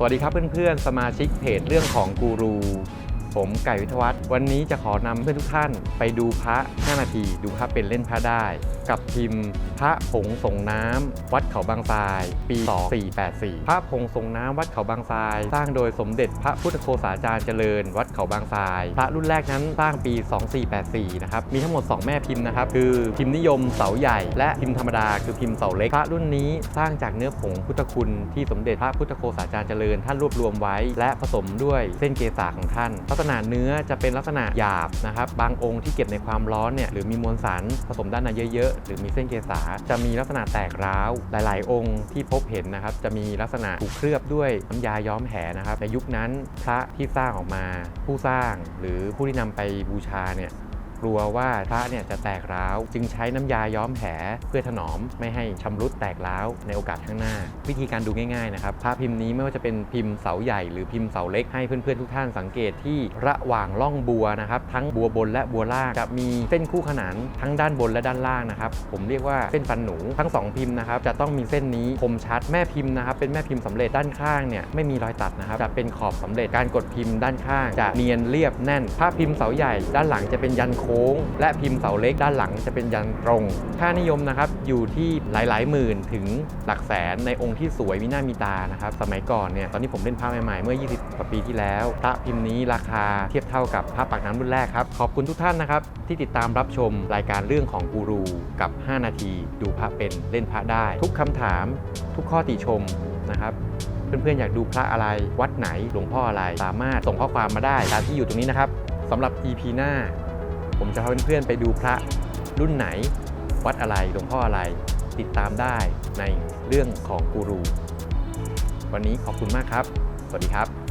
สวัสดีครับเพื่อนๆ สมาชิกเพจเรื่องของกูรู ผมไก่วิทวัฒน์วันนี้จะขอนำเพื่อนทุกท่านไปดูพระ 5 นาที ดูพระเป็นเล่นพระได้ กับพิมพ์พระผงส่งน้ำวัดเขาบางทราย ปี 2484 พระผงส่งน้ำวัดเขาบางทราย สร้างโดยสมเด็จพระพุทธโฆษาจารย์เจริญ วัดเขาบางทราย พระรุ่นแรกนั้นสร้างปี 2484 นะครับมีทั้งหมด 2 แม่พิมพ์นะครับคือพิมพ์นิยมเสาใหญ่ และพิมพ์ธรรมดาคือพิมพ์เสาเล็กพระรุ่นนี้สร้างจากเนื้อผงพุทธคุณที่สมเด็จพระพุทธโฆษาจารย์เจริญ ท่านรวบรวมไว้ และผสมด้วยเส้นเกษาของท่านลักษณะณะเนื้อจะเป็นลักษณะหยาบนะครับบางองค์ที่เก็บในความร้อนเนี่ยหรือมีมวลสารผสมด้านในเยอะๆ หรือมีเส้นเกษาจะมีลักษณะแตกร้าว หลายๆ องค์ที่พบเห็นนะครับจะมีลักษณะถูกเคลือบด้วยน้ำยาย้อมแหนะครับในยุคนั้นพระที่สร้างออกมาผู้สร้าง หรือผู้ที่นำไปบูชาเนี่ย กลัวว่าพระเนี่ยจะแตกร้าว จึงใช้น้ำยาย้อมแผลเพื่อถนอมไม่ให้ชำรุดแตกร้าวในโอกาสข้างหน้า วิธีการดูง่ายๆนะครับพระพิมพ์นี้ไม่ว่าจะเป็นพิมพ์เสาใหญ่หรือพิมพ์เสาเล็กให้เพื่อนๆทุกท่านสังเกตที่ระหว่างล่องบัวนะครับทั้งบัวบนและบัวล่างจะมีเส้นคู่ขนานทั้งด้านบนและด้านล่างนะครับผมเรียกว่าเส้นฟันหนูทั้งสองพิมพ์นะครับจะต้องมีเส้นนี้คมชัดแม่พิมพ์นะครับเป็นแม่พิมพ์สำเร็จด้านข้างเนี่ยไม่มีรอยตัดนะครับจะเป็นขอบสำเร็จการกดพิมพ์ด้านข้าง จะเนียนเรียบแน่นพระพิมพ์เสาใหญ่ด้านหลังจะเป็นยันโค้ง และพิมพ์เสาเล็กด้านหลังจะเป็นยันตรง ค่านิยมนะครับอยู่ที่หลายๆหมื่นถึงหลักแสนในองค์ที่สวยมีหน้ามีตานะครับสมัยก่อนเนี่ยตอนที่ผมเล่นพระใหม่ๆเมื่อ 20กว่าปีที่แล้วพระพิมพ์นี้ราคาเทียบเท่ากับพระปากน้ำรุ่นแรกครับขอบคุณทุกท่านนะครับที่ติดตามรับชมรายการเรื่องของกูรูกับ 5 นาที ดูพระเป็นเล่นพระได้ ทุกคำถาม ทุกข้อติชมนะครับเพื่อนๆอยากดูพระอะไร วัดไหนหลวงพ่ออะไร สามารถส่งข้อความมาได้ตามที่อยู่ตรงนี้นะครับสำหรับ EP หน้า ผมจะพาเพื่อนๆไปดูพระรุ่นไหน วัดอะไรหลวงพ่ออะไร ติดตามได้ในเรื่องของกูรู วันนี้ขอบคุณมากครับ สวัสดีครับ